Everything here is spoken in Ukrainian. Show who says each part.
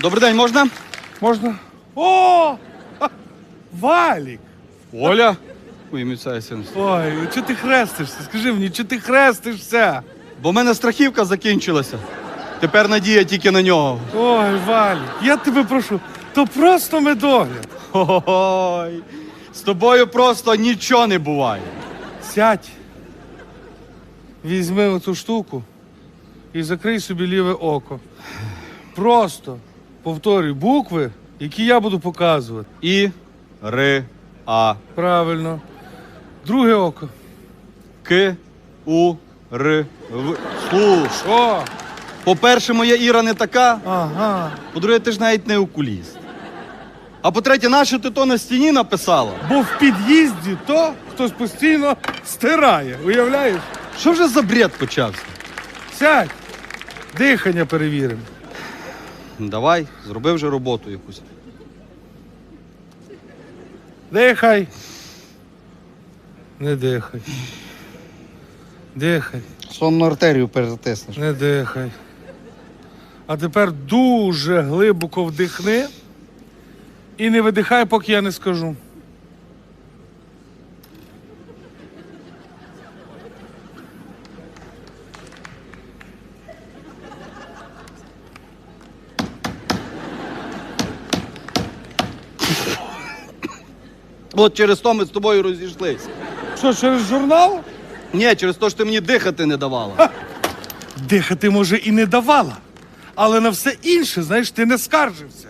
Speaker 1: Добрий день, можна?
Speaker 2: Можна? О! Ха! Валік!
Speaker 1: Оля. Ой, син.
Speaker 2: Ой, чого ти хрестишся? Скажи мені, чого ти хрестишся?
Speaker 1: Бо в мене страхівка закінчилася. Тепер надія тільки на нього.
Speaker 2: Ой, Валік, я тебе прошу, то просто медогляд.
Speaker 1: Ой, з тобою просто нічого не буває.
Speaker 2: Сядь. Візьми оцю штуку і закрий собі ліве око. Просто повторюй букви, які я буду показувати.
Speaker 1: І Р, А,
Speaker 2: Правильно. Друге око.
Speaker 1: К, У, Р, В. Слуш.
Speaker 2: О!
Speaker 1: По-перше, моя Іра не така.
Speaker 2: Ага.
Speaker 1: По-друге, ти ж навіть не окуліст. А по-третє, нащо ти то на стіні написала?
Speaker 2: Бо в під'їзді то хтось постійно стирає. Уявляєш?
Speaker 1: Що вже за бред почався?
Speaker 2: Сядь. Дихання перевіримо.
Speaker 1: Давай, зроби вже роботу якусь.
Speaker 2: Дихай. Не дихай. Дихай.
Speaker 1: Сонну артерію перетиснеш.
Speaker 2: Не дихай. А тепер дуже глибоко вдихни і не видихай, поки я не скажу.
Speaker 1: От через то ми з тобою розійшлися.
Speaker 2: Що, через журнал?
Speaker 1: Ні, через те, що ти мені дихати не давала.
Speaker 2: Дихати, може, і не давала. Але на все інше, знаєш, ти не скаржився.